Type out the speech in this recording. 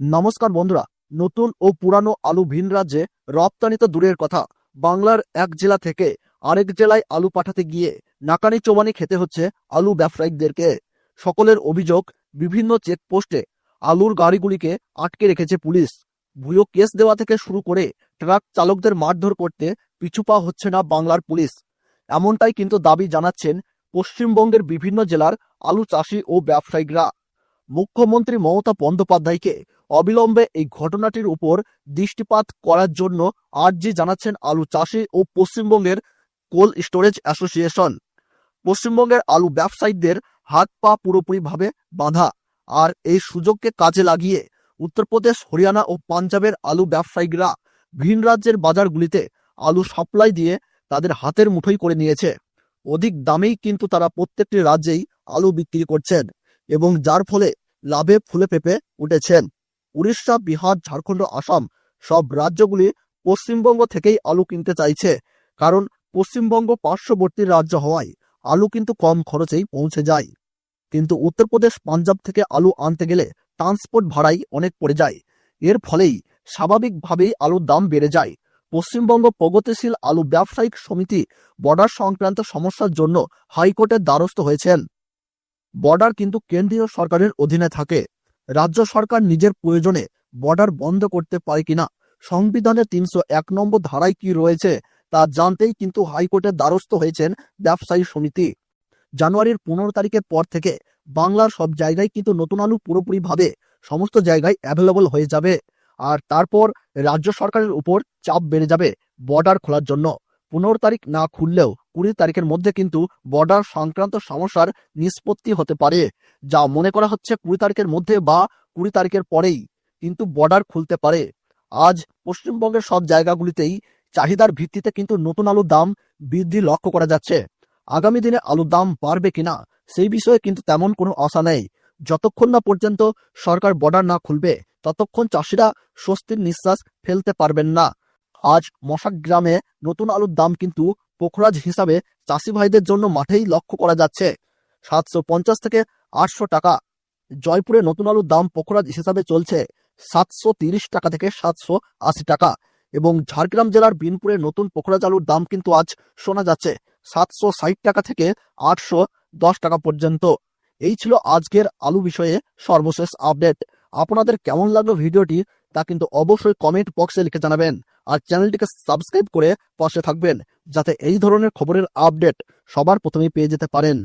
নমস্কার বন্ধুরা, নতুন ও পুরানো আলু ভিন রাজ্যে রপ্তানি তো দূরের কথা। বাংলার এক জেলা থেকে আরেক জেলায় আলু পাঠাতে গিয়ে নাকানি চোবানি খেতে হচ্ছে আলু ব্যবসায়িকদেরকে সকলের অভিযোগ, বিভিন্ন চেকপোস্টে আলুর গাড়িগুলিকে আটকে রেখেছে পুলিশ। ভুয়ো কেস দেওয়া থেকে শুরু করে ট্রাক চালকদের মারধর করতে পিছু পা হচ্ছে না বাংলার পুলিশ। এমনটাই কিন্তু দাবি জানাচ্ছেন পশ্চিমবঙ্গের বিভিন্ন জেলার আলু চাষি ও ব্যবসায়িকরা মুখ্যমন্ত্রী মমতা বন্দ্যোপাধ্যায়কে অবিলম্বে এই ঘটনাটির উপর দৃষ্টিপাত করার জন্য আর্জি জানাচ্ছেন আলু চাষি ও পশ্চিমবঙ্গের কোল্ড স্টোরেজ অ্যাসোসিয়েশন। পশ্চিমবঙ্গের আলু ব্যবসায়ীদের হাত পা পুরোপুরিভাবে বাঁধা আর এই সুযোগকে কাজে লাগিয়ে উত্তরপ্রদেশ, হরিয়ানা ও পাঞ্জাবের আলু ব্যবসায়ীরা ভিন রাজ্যের বাজারগুলিতে আলু সাপ্লাই দিয়ে তাদের হাতের মুঠোই করে নিয়েছে। অধিক দামেই কিন্তু তারা প্রত্যেকটি রাজ্যেই আলু বিক্রি করছেন এবং যার ফলে লাভে ফুলে পেঁপে উঠেছেন। উড়িষ্যা, বিহার, ঝাড়খণ্ড, আসাম সব রাজ্যগুলি পশ্চিমবঙ্গ থেকেই আলু কিনতে চাইছে। কারণ পশ্চিমবঙ্গ পার্শ্ববর্তী রাজ্য হওয়ায় আলু কিন্তু কম খরচেই পৌঁছে যায়। কিন্তু উত্তরপ্রদেশ, পাঞ্জাব থেকে আলু আনতে গেলে ট্রান্সপোর্ট ভাড়াই অনেক পড়ে যায়। এর ফলেই স্বাভাবিকভাবেই আলুর দাম বেড়ে যায়। পশ্চিমবঙ্গ প্রগতিশীল আলু ব্যবসায়িক সমিতি বর্ডার সংক্রান্ত সমস্যার জন্য হাইকোর্টের দ্বারস্থ হয়েছেন। বর্ডার কিন্তু কেন্দ্রীয় সরকারের অধীনে থাকে। রাজ্য সরকার নিজের প্রয়োজনে বর্ডার বন্ধ করতে পারে কিনা, সংবিধানের তিনশো এক নম্বর ধারায় কি রয়েছে, তা জানতেই কিন্তু হাইকোর্টের দ্বারস্থ হয়েছেন ব্যবসায়ী সমিতি। জানুয়ারির পনেরো তারিখের পর থেকে বাংলার সব জায়গায় কিন্তু নতুন আলু পুরোপুরিভাবে সমস্ত জায়গায় অ্যাভেলেবল হয়ে যাবে। আর তারপর রাজ্য সরকারের উপর চাপ বেড়ে যাবে বর্ডার খোলার জন্য। পনেরো তারিখ না খুললেও কুড়ি তারিখের মধ্যে কিন্তু বর্ডার সংক্রান্ত সমস্যার নিষ্পত্তি হতে পারে, যা মনে করা হচ্ছে কুড়ি তারিখের মধ্যে বা কুড়ি তারিখের পরেই কিন্তু বর্ডার খুলতে পারে। আজ পশ্চিমবঙ্গের সব জায়গাগুলিতেই চাহিদার ভিত্তিতে কিন্তু নতুন আলুর দাম বৃদ্ধি লক্ষ্য করা যাচ্ছে। আগামী দিনে আলুর দাম বাড়বে কিনা সেই বিষয়ে কিন্তু তেমন কোনো আশা নেই। যতক্ষণ না পর্যন্ত সরকার বর্ডার না খুলবে, ততক্ষণ চাষিরা স্বস্তির নিঃশ্বাস ফেলতে পারবেন না। আজ মশাক গ্রামে নতুন আলুর দাম কিন্তু পোখরাজ হিসাবে চাষি ভাইদের জন্য মাঠেই লক্ষ্য করা যাচ্ছে। সাতশো পঞ্চাশ থেকে আটশো টাকা। জয়পুরে নতুন আলুর দাম পোখরাজ হিসাবে চলছে সাতশো তিরিশ টাকা থেকে সাতশো আশি টাকা এবং ঝাড়গ্রাম জেলার বিনপুরে নতুন পোখরাজ আলুর দাম কিন্তু আজ শোনা যাচ্ছে সাতশো ষাট টাকা থেকে আটশো দশ টাকা পর্যন্ত। এই ছিল আজকের আলু বিষয়ে সর্বশেষ আপডেট। আপনাদের কেমন লাগল ভিডিওটি তা কিন্তু অবশ্যই কমেন্ট বক্সে লিখে জানাবেন। আর চ্যানেলটিকে সাবস্ক্রাইব করে পাশে থাকবেন, যাতে এই ধরনের খবরের আপডেট সবার প্রথমেই পেয়ে যেতে পারেন।